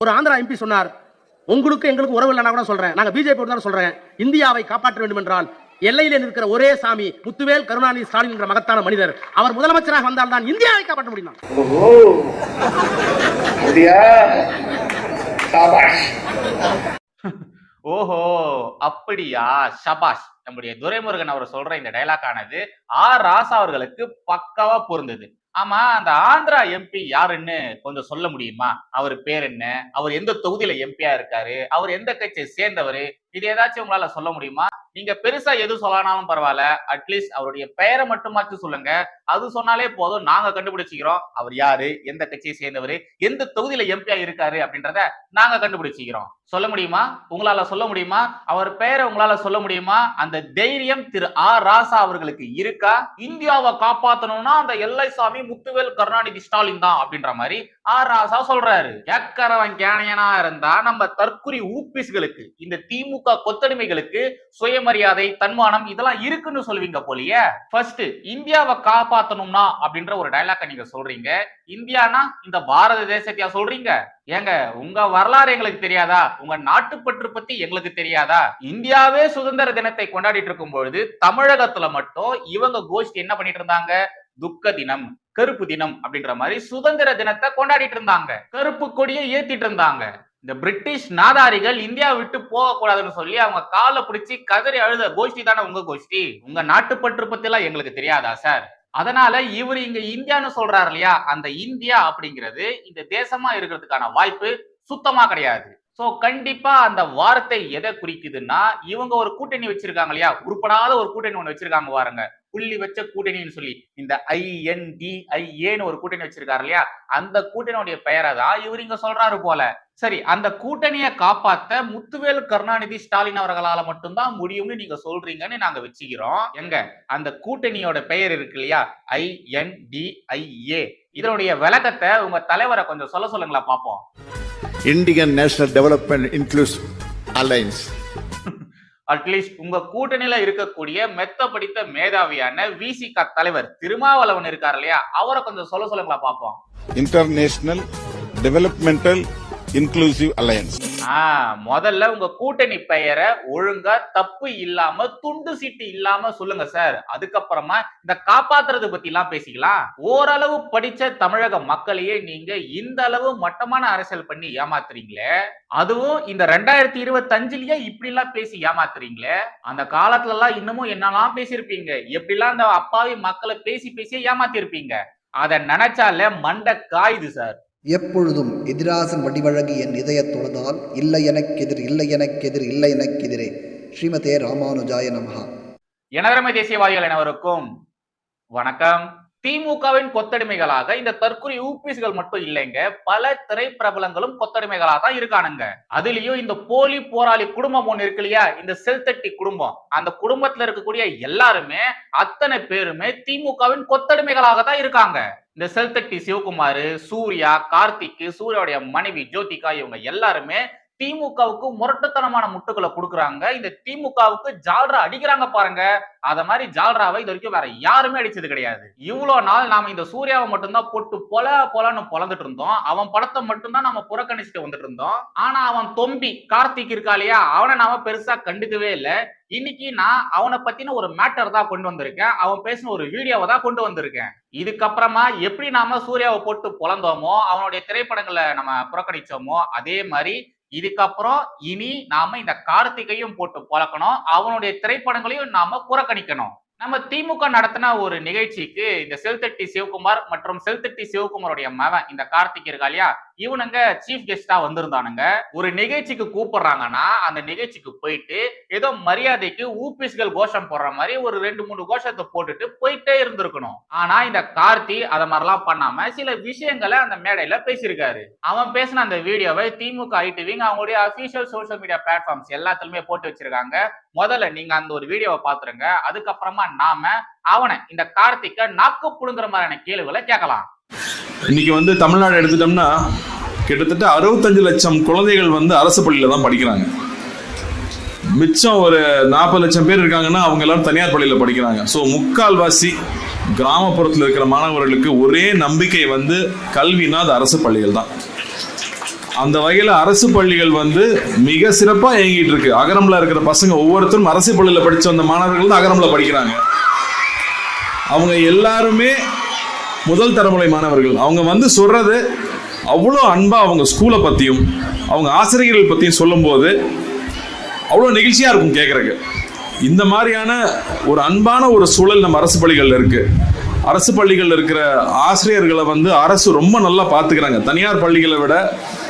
ஒரு ஆந்திரா எம்பி சொன்னார் உங்களுக்கு எங்களுக்கு உறவு இல்லைனா கூட சொல்றேன். நாங்க பிஜேபி தான் சொல்றேன். இந்தியாவை காப்பாற்ற வேண்டும் என்றால் எல்லையிலே நிற்கிற ஒரே சாமி முத்துவேல் கருணாநிதி ஸ்டாலின் என்ற மகத்தான மனிதர். அவர் முதலமைச்சராக வந்தால் தான் இந்தியாவை காப்பாற்ற முடியும்? ஓஹோ. அப்படியா? சாபாஷ் ஓஹோ அப்படியா? சபாஷ் நம்முடைய துரைமுருகன் அவர் சொல்ற இந்த டைலாக் ஆனது ஆர். ராசா அவர்களுக்கு பக்காவா பொருந்தது. ஆமா அந்த ஆந்திரா எம்பி யாருன்னு கொஞ்சம் சொல்ல முடியுமா? அவர் பேர் என்ன? அவர் எந்த தொகுதியில எம்பியா இருக்காரு? அவர் எந்த கட்சியை சேர்ந்தவர்? இது ஏதாச்சும் உங்களால சொல்ல முடியுமா? நீங்க பெருசா எது சொல்லனாலும் பரவாயில்ல. அட்லீஸ்ட் அவருடைய பெயரை மட்டுமாச்சும் சொல்லுங்க. அது சொன்னாலே போதும். நாங்க கண்டுபிடிச்சிக்கிறோம். அவர் யாரு? எந்த கட்சியை சேர்ந்தவர்? எந்த தொகுதியில எம்பியா இருக்காரு? அப்படின்றத நாங்க கண்டுபிடிச்சிக்கிறோம். சொல்ல முடியுமா? உங்களால சொல்ல முடியுமா? அவர் பெயரை உங்களால சொல்ல முடியுமா? அந்த தைரியம் திரு ஆர் ராசா அவர்களுக்கு இருக்கா? இந்தியாவை காப்பாத்தணும்னா அந்த எல்லை சாமி முத்துவேல் கருணாநிதி ஸ்டாலின் தான் அப்படின்ற மாதிரி ஆர் ராசா சொல்றாரு ஏக்கரவன் கேனையனா இருந்தா நம்ம தற்குறி ஊப்பிஸ்களுக்கு இந்த திமுக கொத்தடிமைகளுக்கு சுயமரியாதை தன்மானம் இதெல்லாம் இருக்குன்னு சொல்லுவீங்க போலியே. ஃபர்ஸ்ட் இந்தியாவை காப்பாத்தணும்னா அப்படின்ற ஒரு டைலாக்க நீங்க சொல்றீங்க. இந்தியானா இந்த பாரத தேசத்தையா சொல்றீங்க? ஏங்க உங்க வரலாறு எங்களுக்கு தெரியாதா? உங்க நாட்டுப்பற்று பத்தி எங்களுக்கு தெரியாதா? இந்தியாவே சுதந்திர தினத்தை கொண்டாடிட்டு இருக்கும் பொழுது தமிழகத்துல மட்டும் இவங்க கோஷ்டி என்ன பண்ணிட்டு இருந்தாங்க? துக்க தினம் கருப்பு தினம் அப்படின்ற மாதிரி சுதந்திர தினத்தை கொண்டாடிட்டு இருந்தாங்க. கருப்பு கொடியை ஏத்திட்டு இருந்தாங்க. இந்த பிரிட்டிஷ் நாதாரிகள் இந்தியா விட்டு போக கூடாதுன்னு சொல்லி அவங்க காலை பிடிச்சி கதறி அழுத கோஷ்டி தானே உங்க கோஷ்டி? உங்க நாட்டுப்பற்று பத்தி எல்லாம் எங்களுக்கு தெரியாதா சார்? அதனால இவர் இங்க இந்தியான்னு சொல்றாரு இல்லையா? அந்த இந்தியா அப்படிங்கிறது இந்த தேசமா இருக்கிறதுக்கான வாய்ப்பு சுத்தமா கிடையாது. சோ கண்டிப்பா அந்த வார்த்தை எதை குறிக்குதுன்னா இவங்க ஒரு கூட்டணி வச்சிருக்காங்க இல்லையா? உருப்படாத ஒரு கூட்டணி ஒண்ணு வச்சிருக்காங்க பாருங்க. புள்ளி வச்ச கூட்டணின்னு சொல்லி இந்த ஐஎன்டிஐஏன்னு ஒரு கூட்டணி வச்சிருக்காரு இல்லையா? அந்த கூட்டணியுடைய பெயரை தான் இவர் இங்க சொல்றாரு போல. சரி அந்த கூட்டணியை காப்பாத்த முத்துவேல் கருணாநிதி ஸ்டாலின் அவர்களால மட்டும்தான் முடியும்னு நீங்க சொல்றீங்கன்னு நாங்க வச்சுக்கிறோம். எங்க? அந்த கூட்டணியோட பெயர் இருக்கு இல்லையா? ஐஎன்டிஐஏ இதனுடைய விளக்கத்தை உங்க தலைவரை கொஞ்சம் சொல்ல சொல்லுங்களா பாப்போம் Indian National Development Inclusive Alliance. At least உங்க கூட்டணியில இருக்கக்கூடிய மெத்த படித்த மேதாவியான விசிக தலைவர் திருமாவளவன் இருக்காரு இல்லையா அவரை கொஞ்சம் சொல்ல சொல்லுங்களா பாப்போம் International Developmental இன்க்ளூசிவ் அலையன்ஸ் ஆ முதல்ல உங்க கூட்டணி பெயரை ஒழுங்கா தப்பு இல்லாம துண்டு சீட்டு இல்லாம சொல்லுங்க சார். அதுக்கப்புறமா இந்த காப்பாத்துறது பத்தி எல்லாம் பேசிக்கலாம். ஓரளவு படிச்ச தமிழக மக்களையே நீங்க இந்த அளவு மட்டமான அரசியல் பண்ணி ஏமாத்துறீங்களே? அதுவும் இந்த ரெண்டாயிரத்தி இருபத்தி அஞ்சுலயே இப்படி எல்லாம் பேசி ஏமாத்துறீங்களே? அந்த காலத்துல எல்லாம் இன்னமும் என்னெல்லாம் பேசியிருப்பீங்க? எப்படிலாம் அந்த அப்பாவி மக்களை பேசி பேசி ஏமாத்திருப்பீங்க? அதை நினைச்சால மண்டை காயுது சார். எப்பொழுதும் எதிராசன் வடிவழகு என் இதயத் தொழுதால் இல்லை எனக்கெதிர் இல்லை எனக்கெதிர் இல்லை எனக்கெதிரே. ஸ்ரீமதே ராமானுஜாய நமகா எனதரமை தேசியவாதிகள் அனைவருக்கும் வணக்கம். திமுகவின் கொத்தடிமைகளாக இந்த தற்கொலை யூபிஎஸ்கள் மட்டும் இல்லைங்க பல திரைப்பிரபலங்களும் கொத்தடிமைகளாக தான் இருக்கானுங்க. அதுலயும் இந்த போலி போராளி குடும்பம் ஒண்ணு இருக்கு இல்லையா? இந்த செல்தட்டி குடும்பம். அந்த குடும்பத்துல இருக்கக்கூடிய எல்லாருமே அத்தனை பேருமே திமுகவின் கொத்தடிமைகளாக தான் இருக்காங்க. இந்த செல்தட்டி சிவகுமார் சூர்யா கார்த்திக் சூர்யாவுடைய மனைவி ஜோதிகா இவங்க எல்லாருமே திமுகவுக்கு முரட்டுத்தனமான முட்டுகளை கொடுக்குறாங்க. இந்த திமுகவுக்கு ஜால்ரா அடிக்கிறாங்க பாருங்க. அத மாதிரி ஜால்ராவை இது வரைக்கும் வேற யாருமே அடிச்சது கிடையாது. இவ்வளவு நாள் நாம இந்த சூர்யாவை மட்டும்தான் போட்டு பொல பொலன்னு பொலந்துட்டு இருந்தோம். அவன் படத்தை மட்டும்தான் நம்ம புறக்கணிச்சுட்டு வந்துட்டு இருந்தோம். ஆனா அவன் தொம்பி கார்த்திக் இருக்கா இல்லையா? அவனை நாம பெருசா கண்டுக்கவே இல்லை. இன்னைக்கு நான் அவனை பத்தின ஒரு மேட்டர் தான் கொண்டு வந்திருக்கேன். அவன் பேசின ஒரு வீடியோவை தான் கொண்டு வந்திருக்கேன். இதுக்கப்புறமா எப்படி நாம சூர்யாவை போட்டு பொலந்தோமோ அவனுடைய திரைப்படங்களை நம்ம புறக்கணிச்சோமோ அதே மாதிரி இதுக்கப்புறம் இனி நாம இந்த கார்த்திகையும் போட்டு பழக்கணும் அவனுடைய திரைப்படங்களையும் நாம புறக்கணிக்கணும். நம்ம திமுக நடத்தின ஒரு நிகழ்ச்சிக்கு இந்த செல்தட்டி சிவகுமார் மற்றும் செல்தட்டி சிவகுமாருடைய மகன் இந்த கார்த்திக் இருக்கா இல்லையா? இவனுங்க சீஃப் கெஸ்டா வந்திருந்தானுங்க. ஒரு நிகழ்ச்சிக்கு கூப்பிடுறாங்கன்னா அந்த நிகழ்ச்சிக்கு போயிட்டு ஏதோ மரியாதைக்கு ஊபிஸ்கள் கோஷம் போடுற மாதிரி ஒரு ரெண்டு மூணு கோஷத்தை போட்டுட்டு போயிட்டே இருந்திருக்கணும். ஆனா இந்த கார்த்தி அத மாதிரிலாம் பண்ணாம சில விஷயங்களை அந்த மேடையில பேசியிருக்காரு. அவன் பேசின அந்த வீடியோவை திமுக ஐடிவிங் அவங்களுடைய அபிஷியல் சோஷியல் மீடியா பிளாட்ஃபார்ம்ஸ் எல்லாத்துலயுமே போட்டு வச்சிருக்காங்க. முதல்ல நீங்க அந்த ஒரு வீடியோவை பாத்துருங்க அதுக்கப்புறமா நாம அவனை இந்த கார்த்திக்க நாக்கு புடுங்குற மாதிரியான கேள்விகளை கேட்கலாம். இன்னைக்கு வந்து தமிழ்நாடு எடுத்துட்டோம்னா கிட்டத்தட்ட அறுபத்தஞ்சு லட்சம் குழந்தைகள் வந்து அரசு பள்ளியில தான் படிக்கிறாங்க. மிச்சம் ஒரு நாற்பது லட்சம் பேர் இருக்காங்கன்னா அவங்க எல்லாரும் தனியார் பள்ளியில படிக்கிறாங்க. ஸோ முக்கால்வாசி கிராமப்புறத்தில் இருக்கிற மாணவர்களுக்கு ஒரே நம்பிக்கை வந்து கல்வினா அது அரசு பள்ளிகள் தான். அந்த வகையில் அரசு பள்ளிகள் வந்து மிக சிறப்பாக இயங்கிட்டு இருக்கு. அகரம்ல இருக்கிற பசங்க ஒவ்வொருத்தரும் அரசு பள்ளியில் படித்த வந்த மாணவர்கள் தான் அகரம்ல படிக்கிறாங்க. அவங்க எல்லாருமே முதல் தலைமுறை மாணவர்கள். அவங்க வந்து சொல்றது அவ்வளோ அன்பாக அவங்க ஸ்கூலை பற்றியும் அவங்க ஆசிரியர்கள் பற்றியும் சொல்லும்போது அவ்வளோ நிகழ்ச்சியாக இருக்கும் கேட்குறக்கு இந்த மாதிரியான ஒரு அன்பான ஒரு சூழல் நம்ம அரசு பள்ளிகளில் இருக்குது அரசு பள்ளிகளில் இருக்கிற ஆசிரியர்களை வந்து அரசு ரொம்ப நல்லா பார்த்துக்கிறாங்க தனியார் பள்ளிகளை விட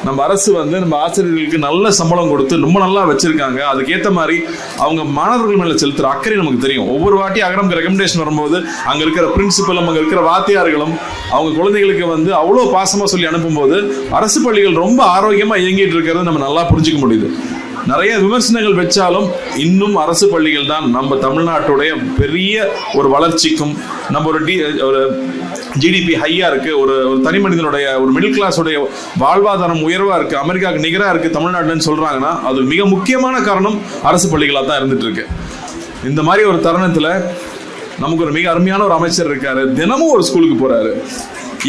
நம்ம அரசு வந்து நம்ம ஆசிரியர்களுக்கு நல்ல சம்பளம் கொடுத்து ரொம்ப நல்லா வச்சிருக்காங்க. அதுக்கேற்ற மாதிரி அவங்க மாணவர்கள் மேலே செலுத்துகிற அக்கறை நமக்கு தெரியும். ஒவ்வொரு வாட்டி அகரம்க்கு ரெக்கமெண்டேஷன் வரும்போது அங்கே இருக்கிற பிரின்சிபலும் அங்கே இருக்கிற வாத்தியார்களும் அவங்க குழந்தைகளுக்கு வந்து அவ்வளோ பாசமாக சொல்லி அனுப்பும்போது அரசு பள்ளிகள் ரொம்ப ஆரோக்கியமாக இயங்கிட்டு இருக்கிறது நம்ம நல்லா புரிஞ்சுக்க முடியுது. நிறைய விமர்சனங்கள் வச்சாலும் இன்னும் அரசு பள்ளிகள் தான் நம்ம தமிழ்நாட்டுடைய பெரிய ஒரு வளர்ச்சிக்கும் நம்ம ஒரு டி ஒரு ஜிடிபி ஹையா இருக்கு ஒரு ஒரு தனி மனிதனுடைய ஒரு மிடில் கிளாஸுடைய வாழ்வாதாரம் உயர்வா இருக்கு அமெரிக்காவுக்கு நிகராக இருக்கு தமிழ்நாடுன்னு சொல்றாங்கன்னா அது மிக முக்கியமான காரணம் அரசு பள்ளிகளாக தான் இருந்துட்டு இருக்கு இந்த மாதிரி ஒரு தருணத்துல நமக்கு ஒரு மிக அருமையான ஒரு அமைச்சர் இருக்காரு. தினமும் ஒரு ஸ்கூலுக்கு போறாரு.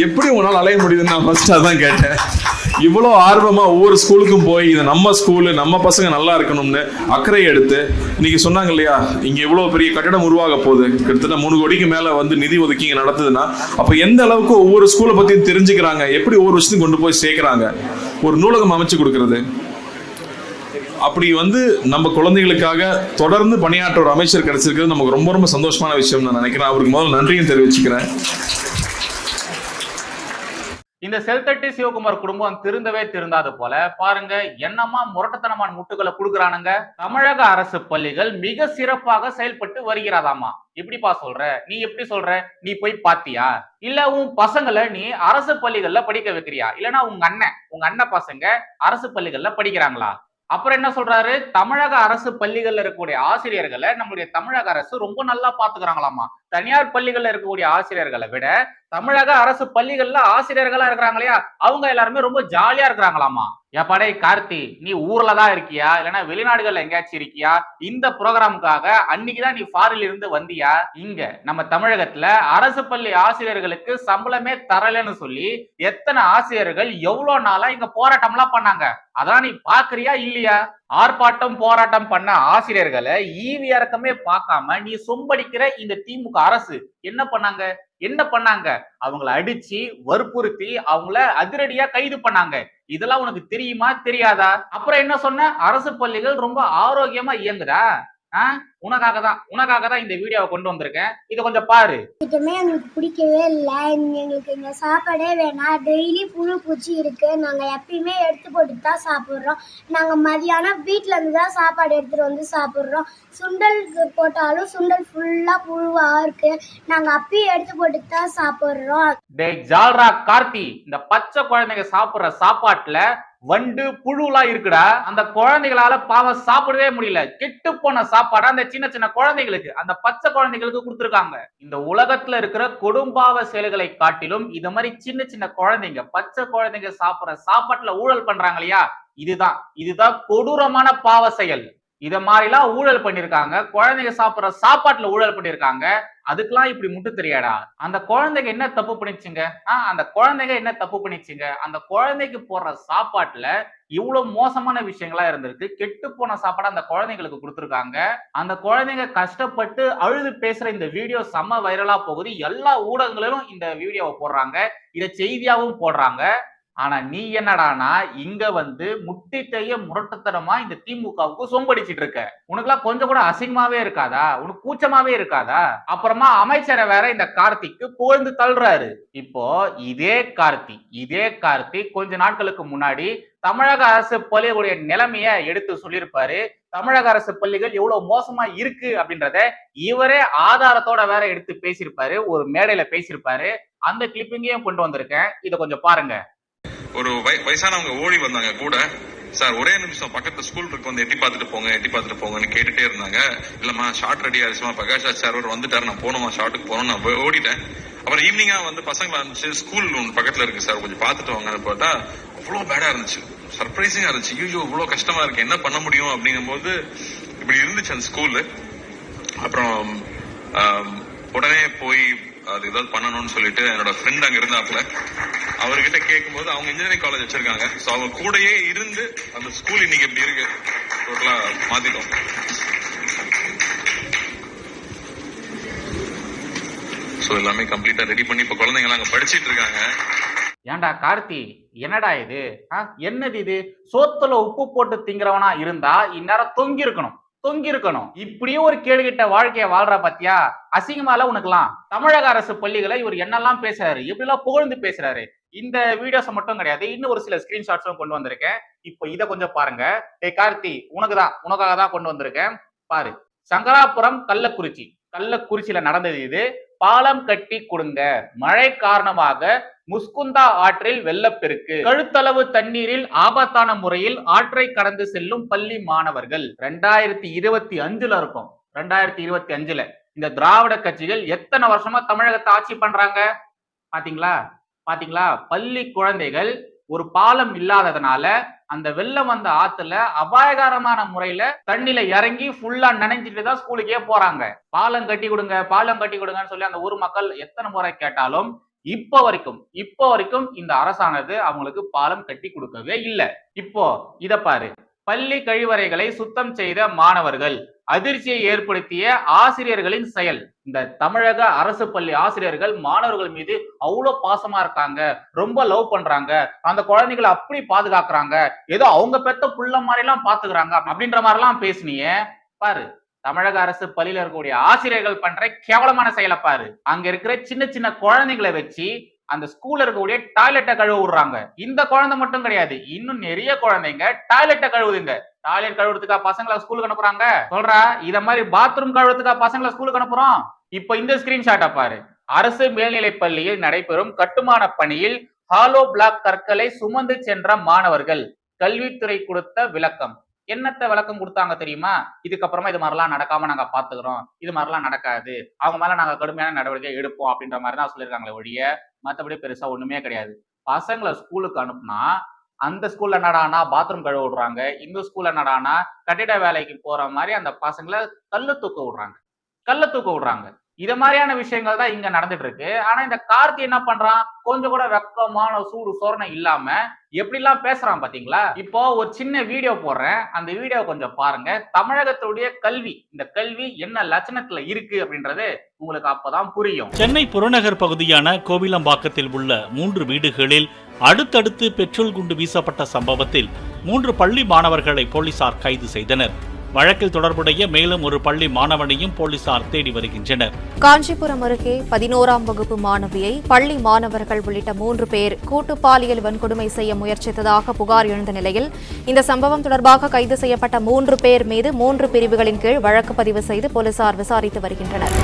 எப்படி உங்களால் அலைய முடியுதுன்னு நான் ஃபர்ஸ்ட் அதான் கேட்டேன். இவ்வளோ ஆர்வமாக ஒவ்வொரு ஸ்கூலுக்கும் போய் இது நம்ம ஸ்கூலு நம்ம பசங்க நல்லா இருக்கணும்னு அக்கறை எடுத்து இன்னைக்கு சொன்னாங்க இல்லையா இங்கே இவ்வளோ பெரிய கட்டடம் உருவாக போகுது. கிட்டத்தட்ட மூணு கோடிக்கு மேலே வந்து நிதி ஒதுக்கி இங்கே நடத்துதுன்னா அப்போ எந்த அளவுக்கு ஒவ்வொரு ஸ்கூலை பற்றியும் தெரிஞ்சுக்கிறாங்க எப்படி ஒவ்வொரு விஷயத்தையும் கொண்டு போய் சேர்க்குறாங்க ஒரு நூலகம் அமைச்சு கொடுக்கறது. அப்படி வந்து நம்ம குழந்தைகளுக்காக தொடர்ந்து பணியாற்ற ஒரு அமைச்சர் கிடைச்சிருக்கிறது நமக்கு ரொம்ப ரொம்ப சந்தோஷமான விஷயம் நான் நினைக்கிறேன். அவருக்கு முதல்ல நன்றியும் தெரிவிச்சுக்கிறேன். இந்த செல்தட்டி சிவகுமார் குடும்பம் திருந்தவே திருந்தாது போல பாருங்க என்னமா முரட்டத்தனமான முட்டுகளை கொடுக்குறானுங்க? தமிழக அரசு பள்ளிகள் மிக சிறப்பாக செயல்பட்டு வருகிறதாமா எப்படிப்பா சொல்ற? நீ எப்படி சொல்ற? நீ போய் பாத்தியா? இல்ல உன் பசங்களை நீ அரசு பள்ளிகள்ல படிக்க வைக்கிறியா? இல்லனா உங்க அண்ணன் உங்க அண்ணன் பசங்க அரசு பள்ளிகள்ல படிக்கிறாங்களா? அப்புறம் என்ன சொல்றாரு? தமிழக அரசு பள்ளிகள்ல இருக்கக்கூடிய ஆசிரியர்களை நம்முடைய தமிழக அரசு ரொம்ப நல்லா பாத்துக்கிறாங்களாமா தனியார் பள்ளிகள்ல இருக்கக்கூடிய ஆசிரியர்களை விட தமிழக அரசு பள்ளிகள்ல ஆசிரியர்களா இருக்கிறாங்க இல்லையா அவங்க எல்லாருமே ரொம்ப ஜாலியா இருக்கிறாங்களாமா? எப்பாடே கார்த்தி நீ ஊர்ல தான் இருக்கியா? இல்லைன்னா வெளிநாடுகள்ல எங்கேயாச்சும் இருக்கியா? இந்த ப்ரோக்ராமுக்காக அன்னைக்குதான் நீ ஃபாரில் இருந்து வந்தியா? இங்க நம்ம தமிழகத்துல அரசு பள்ளி ஆசிரியர்களுக்கு சம்பளமே தரலன்னு சொல்லி எத்தனை ஆசிரியர்கள் எவ்வளவு நாளா இங்க போராட்டம்லாம் பண்ணாங்க? அதான் நீ பாக்குறியா இல்லையா? ஆர்ப்பாட்டம் போராட்டம் பண்ண ஆசிரியர்களை ஈவி இறக்கமே பார்க்காம நீ சொம்படிக்கிற இந்த திமுக அரசு. என்ன பண்ணாங்க? என்ன பண்ணாங்க? அவங்கள அடிச்சு வற்புறுத்தி அவங்கள அதிரடியா கைது பண்ணாங்க. இதெல்லாம் உனக்கு தெரியுமா? தெரியாதா? அப்புறம் என்ன சொன்ன? அரசு பள்ளிகள் ரொம்ப ஆரோக்கியமா இயங்குதா? உனக்காக தான் உனக்காக தான் இந்த வீடியோவை கொண்டு வந்திருக்கேன். இதை கொஞ்சம் பாரு. சுத்தமே எங்களுக்கு பிடிக்கவே இல்லை. எங்களுக்கு இங்கே சாப்பாடே வேணாம். டெய்லி புழு பூச்சி இருக்கு. நாங்கள் எப்பயுமே எடுத்து போட்டு தான் சாப்பிட்றோம். நாங்கள் மதியானம் வீட்டில் இருந்து தான் சாப்பாடு எடுத்துகிட்டு வந்து சாப்பிட்றோம். சுண்டல் போட்டாலும் சுண்டல் ஃபுல்லாக புழுவாக இருக்கு. நாங்கள் அப்பயும் எடுத்து போட்டு தான் சாப்பிட்றோம். டேய் ஜால்ரா கார்த்தி இந்த பச்சை குழந்தைங்க சாப்பிடுற சாப்பாட்டுல வண்டு புழுலாம் இருக்குடா. அந்த குழந்தைகளால பாவம் சாப்பிடவே முடியல. கெட்டு போன சாப்பாடு அந்த சின்ன சின்ன குழந்தைகளுக்கு அந்த பச்சை குழந்தைகளுக்கு கொடுத்துருக்காங்க. இந்த உலகத்துல இருக்கிற கொடும்பாவ செயல்களை காட்டிலும் இது மாதிரி சின்ன சின்ன குழந்தைங்க பச்சை குழந்தைங்க சாப்பிடுற சாப்பாட்டுல ஊழல் பண்றாங்க இல்லையா? இதுதான். இதுதான் கொடூரமான பாவ செயல். இத மாதிரிலாம் ஊழல் பண்ணிருக்காங்க. குழந்தைங்க சாப்பிடுற சாப்பாட்டுல ஊழல் பண்ணிருக்காங்க. அதுக்கெல்லாம் இப்படி முட்டு தெரியாடா அந்த குழந்தைங்க என்ன தப்பு பண்ணிச்சுங்க? ஆஹ் அந்த குழந்தைங்க என்ன தப்பு பண்ணிச்சுங்க? அந்த குழந்தைக்கு போடுற சாப்பாட்டுல இவ்வளவு மோசமான விஷயங்களா இருந்திருக்கு. கெட்டு போன சாப்பாடு அந்த குழந்தைங்களுக்கு கொடுத்துருக்காங்க. அந்த குழந்தைங்க கஷ்டப்பட்டு அழுது பேசுற இந்த வீடியோ செம்ம வைரலா போகுது. எல்லா ஊடகங்களிலும் இந்த வீடியோவை போடுறாங்க. இதை செய்தியாவும் போடுறாங்க. ஆனா நீ என்னடானா இங்க வந்து முட்டிட்டைய முரட்டுத்தனமா இந்த திமுகவுக்கு சொம்படிச்சிட்டு இருக்க. உனக்குலாம் கொஞ்சம் கூட அசிங்கமாவே இருக்காதா? உனக்கு கூச்சமாவே இருக்காதா? அப்புறமா அமைச்சரை வேற இந்த கார்த்திக்கு புகழ்ந்து தள்ளுறாரு. இப்போ இதே கார்த்தி இதே கார்த்தி கொஞ்ச நாட்களுக்கு முன்னாடி தமிழக அரசு பள்ளிகளுடைய நிலைமைய எடுத்து சொல்லியிருப்பாரு. தமிழக அரசு பள்ளிகள் எவ்வளவு மோசமா இருக்கு அப்படின்றத இவரே ஆதாரத்தோட வேற எடுத்து பேசியிருப்பாரு. ஒரு மேடையில பேசியிருப்பாரு. அந்த கிளிப்பிங்கையும் கொண்டு வந்திருக்கேன். இதை கொஞ்சம் பாருங்க. ஒரு வயசானவங்க ஓடி வந்தாங்க கூட. சார் ஒரே நிமிஷம் பக்கத்து ஸ்கூல் இருக்கு வந்து எட்டி பார்த்துட்டு போங்க எட்டி பார்த்துட்டு போங்கன்னு கேட்டுட்டே இருந்தாங்க. இல்லம்மா ஷார்ட் ரெடி ஆயிடுச்சுமா பிரகாஷ் சார் அவர் வந்துட்டாரு நான் போனோமா ஷார்ட்டுக்கு போனோம் நான் ஓடிட்டேன். அப்புறம் ஈவினிங்கா வந்து பசங்களை அனுப்பிச்சு ஸ்கூல் ஒன்று பக்கத்துல இருக்கு சார் கொஞ்சம் பார்த்துட்டு வாங்கன்னு பார்த்தா அவ்வளோ பேடா இருந்துச்சு. சர்ப்ரைசிங்கா இருந்துச்சு. ஐயோ இவ்வளோ கஷ்டமா இருக்கு என்ன பண்ண முடியும் அப்படிங்கும்போது இப்படி இருந்துச்சு அந்த ஸ்கூலு அப்புறம் உடனே போய் அது ஏதாவது பண்ணணும்னு சொல்லிட்டு என்னோட ஃப்ரெண்ட் அங்க இருந்தாப்புல அவர்கிட்ட கேட்கும்போது அவங்க இன்ஜினியரிங் காலேஜ் வச்சிருக்காங்க. ஸோ அவங்க கூடயே இருந்து அந்த ஸ்கூல் இன்னைக்கு இப்படி இருக்கு டோட்டலா மாத்திட்டோம். ஸோ எல்லாமே கம்ப்ளீட்டா ரெடி பண்ணி இப்ப குழந்தைங்க அங்க படிச்சிட்டு இருக்காங்க. ஏன்டா கார்த்தி என்னடா இது? என்னது இது? சோத்துல உப்பு போட்டு திங்கிறவனா இருந்தா இந்நேரம் தொங்கி இருக்கணும் தொங்கி இருக்கணும் இப்படியும் ஒரு கேடுகிட்ட வாழ்க்கைய வாழ்றா பாத்தியா? அசிங்கமால உனக்குலாம். தமிழக அரசு பள்ளிகளை இவர் என்னெல்லாம் பேசுறாரு? எப்படிலாம் புகழ்ந்து பேசுறாரு? இந்த வீடியோஸ் மட்டும் கிடையாது. இன்னும் ஒரு சில ஸ்கிரீன்ஷாட்ஸும் கொண்டு வந்திருக்கேன். இப்போ இதை கொஞ்சம் பாருங்க. ஏய் கார்த்தி உனக்கு தான் உனக்காக தான் கொண்டு வந்திருக்கேன். பாரு. சங்கராபுரம் கள்ளக்குறிச்சி. கள்ளக்குறிச்சியில நடந்தது இது. பாலம் கட்டி கொடுங்க. மழை காரணமாக முஸ்குந்தா ஆற்றில் வெள்ளப்பெருக்கு. கழுத்தளவு தண்ணீரில் ஆபத்தான முறையில் ஆற்றை கடந்து செல்லும் பள்ளி மாணவர்கள். ரெண்டாயிரத்தி இருபத்தி அஞ்சுல இருக்கும். ரெண்டாயிரத்தி இருபத்தி அஞ்சுல. இந்த திராவிட கட்சிகள் எத்தனை வருஷமா தமிழகத்தை ஆட்சி பண்றாங்க? பாத்தீங்களா? பாத்தீங்களா? பள்ளி குழந்தைகள் ஒரு பாலம் இல்லாததுனால அந்த வெள்ளம் வந்த ஆத்துல அபாயகரமான முறையில தண்ணில இறங்கி ஃபுல்லா நனைஞ்சிட்டு தான் ஸ்கூலுக்கே போறாங்க. பாலம் கட்டி கொடுங்க பாலம் கட்டி கொடுங்கன்னு சொல்லி அந்த ஊர் மக்கள் எத்தனை முறை கேட்டாலும் இப்போ வரைக்கும் இப்போ வரைக்கும் இந்த அரசானது அவங்களுக்கு பாலம் கட்டி கொடுக்கவே இல்லை. இப்போ இத பாரு. பள்ளி கழிவறைகளை சுத்தம் செய்த மாணவர்கள் அதிர்ச்சியை ஏற்படுத்திய ஆசிரியர்களின் செயல். இந்த தமிழக அரசு பள்ளி ஆசிரியர்கள் மாணவர்கள் மீது அவ்வளோ பாசமா இருக்காங்க. ரொம்ப லவ் பண்றாங்க. அந்த குழந்தைகளை அப்படி பாதுகாக்கிறாங்க. ஏதோ அவங்க பெத்த புள்ள மாதிரி எல்லாம் பாத்துக்கிறாங்க அப்படின்ற மாதிரி எல்லாம் பேசுனியே. பாரு தமிழக அரசு பள்ளியில இருக்கக்கூடிய ஆசிரியர்கள் பண்ற கேவலமான செயலை பாரு. அங்க இருக்கிற சின்ன சின்ன குழந்தைங்களை வச்சு அந்த ஸ்கூல்ல இருக்கக்கூடிய டாய்லெட்டை கழுவ விடுறாங்க. இந்த குழந்தை மட்டும் கிடையாது. இன்னும் நிறைய குழந்தைங்க டாய்லெட்டை கழுவுதுங்க. டாய்லெட் கழுவுறதுக்கா பசங்களை ஸ்கூலுக்கு அனுப்புறாங்க? சொல்றா இத மாதிரி பாத்ரூம் கழுவுறதுக்கா பசங்களை ஸ்கூலுக்கு அனுப்புறோம்? இப்போ இந்த ஸ்கிரீன்ஷாட்டை பாரு. அரசு மேல்நிலைப் பள்ளியில் நடைபெறும் கட்டுமான பணியில் ஹாலோ பிளாக் கற்களை சுமந்து சென்ற மாணவர்கள். கல்வித்துறை கொடுத்த விளக்கம். என்னத்த விளக்கம் கொடுத்தாங்க தெரியுமா? இதுக்கப்புறமா இது மாதிரிலாம் நடக்காம நாங்க பாத்துக்கிறோம். இது மாதிரிலாம் நடக்காது. அவங்க மேல நாங்க கடுமையான நடவடிக்கை எடுப்போம் அப்படின்ற மாதிரி தான் சொல்லியிருக்காங்களே ஒழிய மற்றபடி பெருசா ஒண்ணுமே கிடையாது. பசங்களை ஸ்கூலுக்கு அனுப்புனா அந்த ஸ்கூல்ல நடானா பாத்ரூம் கழுவ விடுறாங்க. இந்த ஸ்கூல்ல நடானா கட்டிட வேலைக்கு போற மாதிரி அந்த பசங்களை கல்லு தூக்க விடுறாங்க. கல்ல தூக்க விடுறாங்க. இது மாதிரியான விஷயங்கள் தான் இங்க நடந்துட்டு இருக்கு ஆனா இந்த கார்த்தி என்ன பண்றான்? கொஞ்சம் கூட வெக்கமான சூடு சோரணை இல்லாம எப்படிலாம் பேசுறான் பாத்தீங்களா? இப்போ ஒரு சின்ன வீடியோ போடுறேன். அந்த வீடியோ கொஞ்சம் பாருங்க. தமிழகத்துடைய கல்வி. இந்த கல்வி என்ன லட்சணத்துல இருக்கு அப்படின்றது உங்களுக்கு அப்பதான் புரியும். சென்னை புறநகர் பகுதியான கோவிலம்பாக்கத்தில் உள்ள மூன்று வீடுகளில் அடுத்தடுத்து பெட்ரோல் குண்டு வீசப்பட்ட சம்பவத்தில் மூன்று பள்ளி மாணவர்களை போலீசார் கைது செய்தனர். வழக்கில் தொடர்புடைய மேலும் ஒரு பள்ளி மாணவனையும் போலீசார் தேடி வருகின்றனர். காஞ்சிபுரம் அருகே பதினோராம் வகுப்பு மாணவியை பள்ளி மாணவர்கள் உள்ளிட்ட மூன்று பேர் கூட்டு பாலியல் வன்கொடுமை செய்ய முயற்சித்ததாக புகார் எழுந்த நிலையில் இந்த சம்பவம் தொடர்பாக கைது செய்யப்பட்ட மூன்று பேர் மீது மூன்று பிரிவுகளின் கீழ் வழக்கு பதிவு செய்து போலீசார் விசாரித்து வருகின்றனர்.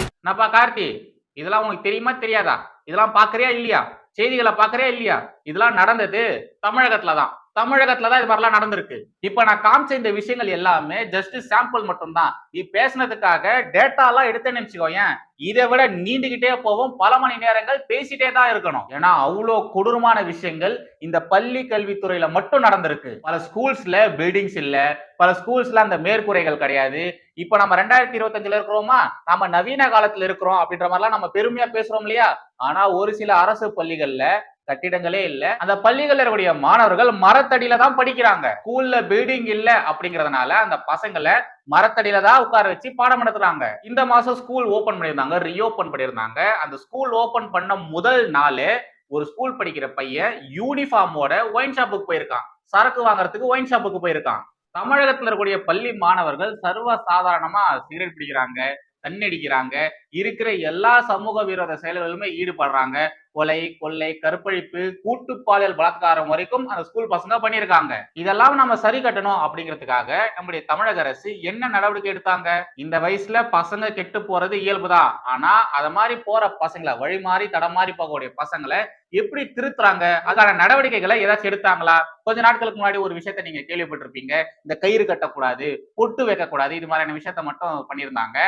கார்த்தி இதெல்லாம் உனக்கு தெரியுமா தெரியாதா? இதெல்லாம் பாக்குறியா இல்லையா? செய்திகளை பாக்குறியா இல்லையா? இதெல்லாம் நடந்தது தமிழகத்துல தான் தமிழகத்துல தான் இது மாதிரிலாம் நடந்திருக்கு. இப்ப நான் காமிச்ச இந்த விஷயங்கள் எல்லாமே ஜஸ்ட் சாம்பிள் மட்டும்தான். நீ பேசுனதுக்காக டேட்டா எல்லாம் எடுத்தேன்னு வச்சுக்கோயேன் இதை விட நீண்டுகிட்டே போவோம் பல மணி நேரங்கள் பேசிட்டே தான் இருக்கணும். ஏன்னா அவ்வளோ கொடூரமான விஷயங்கள் இந்த பள்ளி கல்வித்துறையில மட்டும் நடந்திருக்கு. பல ஸ்கூல்ஸ்ல பில்டிங்ஸ் இல்ல. பல ஸ்கூல்ஸ்ல அந்த மேற்கூரைகள் கிடையாது. இப்ப நம்ம ரெண்டாயிரத்தி இருபத்தஞ்சுல இருக்கிறோமா? நம்ம நவீன காலத்துல இருக்கிறோம் அப்படின்ற மாதிரிலாம் நம்ம பெருமையா பேசுறோம் இல்லையா? ஆனா ஒரு சில அரசு பள்ளிகள்ல கட்டிடங்களே இல்ல. அந்த பள்ளிகள் இருக்கக்கூடிய மாணவர்கள் மரத்தடியில தான் படிக்கிறாங்க. ஸ்கூல்ல பில்டிங் இல்ல அப்படிங்கறதுனால அந்த பசங்களை மரத்தடியில தான் உட்கார வச்சு பாடம் நடத்துறாங்க. இந்த மாசம் ஸ்கூல் ஓபன் பண்ணியிருந்தாங்க ரீஓபன் பண்ணியிருந்தாங்க. அந்த ஸ்கூல் ஓபன் பண்ண முதல் நாள் ஒரு ஸ்கூல் படிக்கிற பையன் யூனிஃபார்மோட ஒயின் ஷாப்புக்கு போயிருக்கான். சரக்கு வாங்குறதுக்கு ஒயின் ஷாப்புக்கு போயிருக்கான். தமிழகத்துல இருக்கக்கூடிய பள்ளி மாணவர்கள் சர்வ சாதாரணமா சிகரெட் பிடிக்கிறாங்க தண்ணி அடிக்கிறாங்க இருக்கிற எல்லா சமூக விரோத செயல்களுமே ஈடுபடுறாங்க. கொலை கொள்ளை கற்பழிப்பு கூட்டு பாலியல் பலாத்காரம் வரைக்கும் அந்த ஸ்கூல் பசங்க பண்ணியிருக்காங்க. இதெல்லாம் நம்ம சரி கட்டணும் அப்படிங்கிறதுக்காக நம்முடைய தமிழக அரசு என்ன நடவடிக்கை எடுத்தாங்க? இந்த வயசுல பசங்க கெட்டு போறது இயல்புதான். ஆனா அத மாதிரி போற பசங்களை வழி மாறி தடமாறி போகக்கூடிய பசங்களை எப்படி திருத்துறாங்க? அதுக்கான நடவடிக்கைகளை ஏதாச்சும் எடுத்தாங்களா? கொஞ்ச நாட்களுக்கு முன்னாடி ஒரு விஷயத்த நீங்க கேள்விப்பட்டிருப்பீங்க. இந்த கயிறு கட்டக்கூடாது பொட்டு வைக்கக்கூடாது இது மாதிரியான விஷயத்த மட்டும் பண்ணியிருந்தாங்க.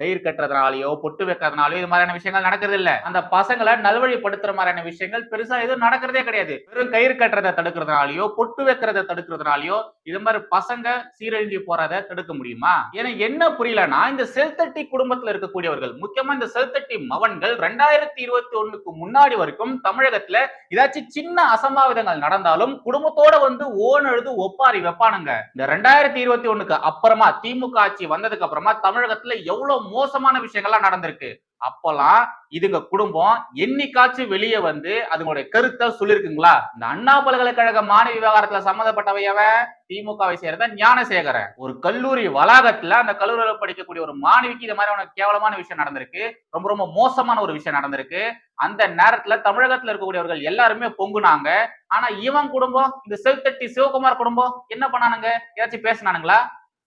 கயிறு கட்டுறதுனாலயோ பொட்டு வைக்கிறதுனாலயோ இது மாதிரியான விஷயங்கள் நடக்கிறது இல்ல அந்த பசங்களை நல்வழிப்படுத்துற மாதிரியான விஷயங்கள் பெருசா எதுவும் நடக்கிறதே கிடையாது. வெறும் கயிறு கட்டுறதை தடுக்கிறதுனாலயோ பொட்டு வைக்கிறத தடுக்கிறதுனாலயோ இது மாதிரி பசங்க சீரழிஞ்சு போறதை தடுக்க முடியுமா? எனக்கு என்ன புரியலன்னா இந்த செல்தட்டி குடும்பத்துல இருக்கக்கூடியவர்கள் முக்கியமா இந்த செல்தட்டி மவன்கள் ரெண்டாயிரத்தி இருபத்தி ஒண்ணுக்கு முன்னாடி வரைக்கும் தமிழகத்துல ஏதாச்சும் சின்ன அசம்பாவிதங்கள் நடந்தாலும் குடும்பத்தோட வந்து ஓன் எழுது ஒப்பாரி வைப்பானுங்க. இந்த ரெண்டாயிரத்தி இருபத்தி ஒண்ணுக்கு அப்புறமா திமுக ஆட்சி வந்ததுக்கு அப்புறமா தமிழகத்துல எவ்வளவு மோசமான விஷயங்கள்லாம் நடந்திருக்கு. அப்பெல்லாம் இதுங்க குடும்பம் என்னைக்காச்சும் வெளியே வந்து அதுங்களுடைய கருத்தை சொல்லிருக்குங்களா? இந்த அண்ணா பல்கலைக்கழக மாணவி விவகாரத்துல சம்மந்தப்பட்டவையவன் திமுகவை சேர்ந்த ஞானசேகரன் ஒரு கல்லூரி வளாகத்துல அந்த கல்லூரியில படிக்கக்கூடிய ஒரு மாணவிக்கு இது மாதிரி உனக்கு கேவலமான விஷயம் நடந்திருக்கு. ரொம்ப ரொம்ப மோசமான ஒரு விஷயம் நடந்திருக்கு. அந்த நேரத்துல தமிழகத்துல இருக்கக்கூடியவர்கள் எல்லாருமே பொங்குனாங்க. ஆனா இவன் குடும்பம் இந்த செல்தட்டி சிவகுமார் குடும்பம் என்ன பண்ணானுங்க? ஏதாச்சும் பேசினானுங்களா?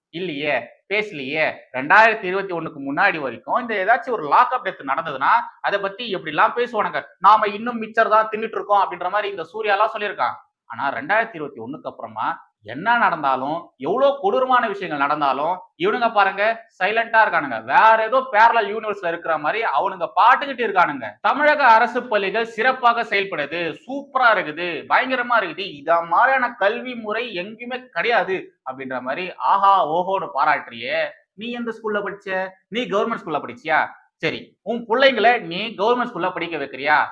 இல்லையே பேசலையே ரெண்டாயிரத்தி இருபத்தி ஒண்ணுக்கு முன்னாடி வரைக்கும் இந்த ஏதாச்சும் ஒரு லாக் அப் டெத் நடந்ததுன்னா அதை பத்தி எப்படி எல்லாம் பேசுவானுங்க? நாம இன்னும் மிச்சர் தான் தின்னுட்டு இருக்கோம் அப்படின்ற மாதிரி இந்த சூர்யாலாம் சொல்லியிருக்கான். ஆனா ரெண்டாயிரத்தி இருபத்தி ஒண்ணுக்கு அப்புறமா என்ன நடந்தாலும் எவ்வளவு கொடூரமான விஷயங்கள் நடந்தாலும் இவனுங்க பாருங்க சைலண்டா இருக்கானுங்க. வேற ஏதோ பேரலல் யூனிவர்ஸ்ல இருக்கிற மாதிரி அவனுங்க பாட்டுக்கிட்டு இருக்கானுங்க. தமிழக அரசு பள்ளிகள் சிறப்பாக செயல்படுது. சூப்பரா இருக்குது. பயங்கரமா இருக்குது. இத மாதிரியான கல்வி முறை எங்கேயுமே கிடையாது அப்படின்ற மாதிரி ஆஹா ஓஹோன்னு பாராட்டுறியே. நீ எந்த ஸ்கூல்ல படிச்ச? நீ கவர்மெண்ட் ஸ்கூல்ல படிச்சியா? சரி உன் பிள்ளைங்களை நீ கவர்மெண்ட் ஸ்கூல்ல படிக்க வைக்கிறியா?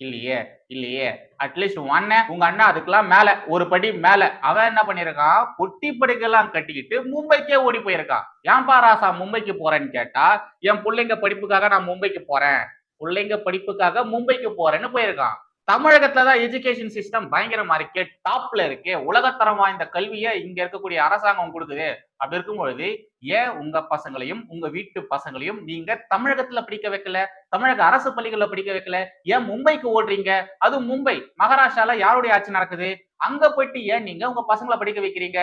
இல்லையே இல்லையே. அட்லீஸ்ட் உன் அண்ணன் உங்க அண்ணா அதுக்கெல்லாம் மேல ஒரு படி மேல. அவன் என்ன பண்ணிருக்கான் பொட்டி படிக்கெல்லாம் கட்டிக்கிட்டு மும்பைக்கே ஓடி போயிருக்கான் ஏன்பா ராசா மும்பைக்கு போறேன்னு கேட்டா என் பிள்ளைங்க படிப்புக்காக நான் மும்பைக்கு போறேன். பிள்ளைங்க படிப்புக்காக மும்பைக்கு போறேன்னு போயிருக்கான். தமிழகத்துல தான் எஜுகேஷன் சிஸ்டம் பயங்கரமா இருக்கே டாப்ல இருக்கே உலகத்தரம் வாய்ந்த கல்வியை இங்க இருக்கக்கூடிய அரசாங்கம் கொடுக்குது. அப்படி இருக்கும் பொழுது ஏன் உங்க பசங்களையும் உங்க வீட்டு பசங்களையும் நீங்க தமிழகத்துல படிக்க வைக்கல? தமிழக அரசு பள்ளிகள்ல படிக்க வைக்கல? ஏன் மும்பைக்கு ஓடுறீங்க? அது மும்பை மகாராஷ்டிரால யாருடைய ஆட்சி நடக்குது? அங்க போயிட்டு ஏன் நீங்க உங்க பசங்களை படிக்க வைக்கிறீங்க?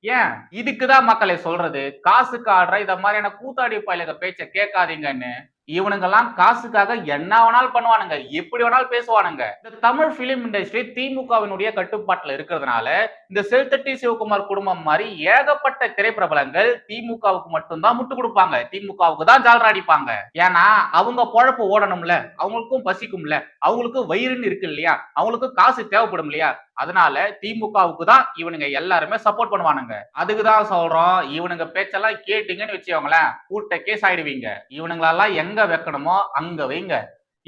ஏன்? இதுக்குதான் மக்களை சொல்றது காசுக்கு ஆடுற இத மாதிரியான கூத்தாடி பயிலுக பேச்சை கேட்காதீங்கன்னு. இவனுங்கெல்லாம் காசுக்காக என்ன வேணாலும் பண்ணுவானுங்க எப்படி வேணாலும் பேசுவானுங்க. இந்த தமிழ் பிலிம் இண்டஸ்ட்ரி திமுகவினுடைய கட்டுப்பாட்டில் இருக்கிறதுனால இந்த செல்தட்டி சிவகுமார் குடும்பம் மாதிரி ஏகப்பட்ட திரைப்பிரபலங்கள் திமுகவுக்கு மட்டும்தான் முட்டு கொடுப்பாங்க. திமுகவுக்கு தான் ஜால்ரா அடிப்பாங்க. ஏன்னா அவங்க பொழப்பு ஓடணும்ல அவங்களுக்கும் பசிக்கும்ல அவங்களுக்கும் வயிறுன்னு இருக்கு இல்லையா? அவங்களுக்கும் காசு தேவைப்படும் இல்லையா அதனால திமுகவுக்கு தான் இவனுங்க எல்லாருமே சப்போர்ட் பண்ணுவானுங்க. அதுக்கு தான் சொல்றோம் இவனுங்க பேச்செல்லாம் கேட்டீங்கன்னு வச்சுக்கோங்களேன் கூட்ட கேஸ் ஆயிடுவீங்க. இவனுங்களெல்லாம் எங்க வைக்கணுமோ அங்க வைங்க.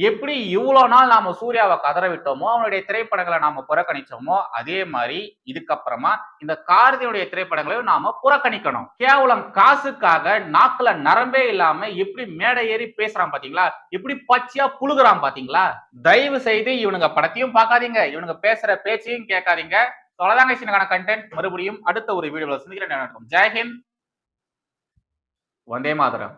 எப்படி இவ்வளோ நாள் நாம சூர்யாவை கதற விட்டோமோ அவனுடைய திரைப்படங்களை நாம புறக்கணிச்சோமோ அதே மாதிரி இதுக்கப்புறமா இந்த கார்த்தியுடைய திரைப்படங்களையும் நாம புறக்கணிக்கணும். கேவலம் காசுக்காக நாக்குல நரம்பே இல்லாம எப்படி மேடை ஏறி பேசுறான் பாத்தீங்களா? எப்படி பச்சையா புழுகுறான் பாத்தீங்களா? தயவு செய்து இவனுங்க படத்தையும் பார்க்காதீங்க. இவனுங்க பேசுற பேச்சையும் கேட்காதீங்க. தொலைதாங்க சின்னக்கான கண்டென்ட் மறுபடியும் அடுத்த ஒரு வீடியோல சந்திக்கிறேன். ஜெயஹிந்த் வந்தே மாதரம்.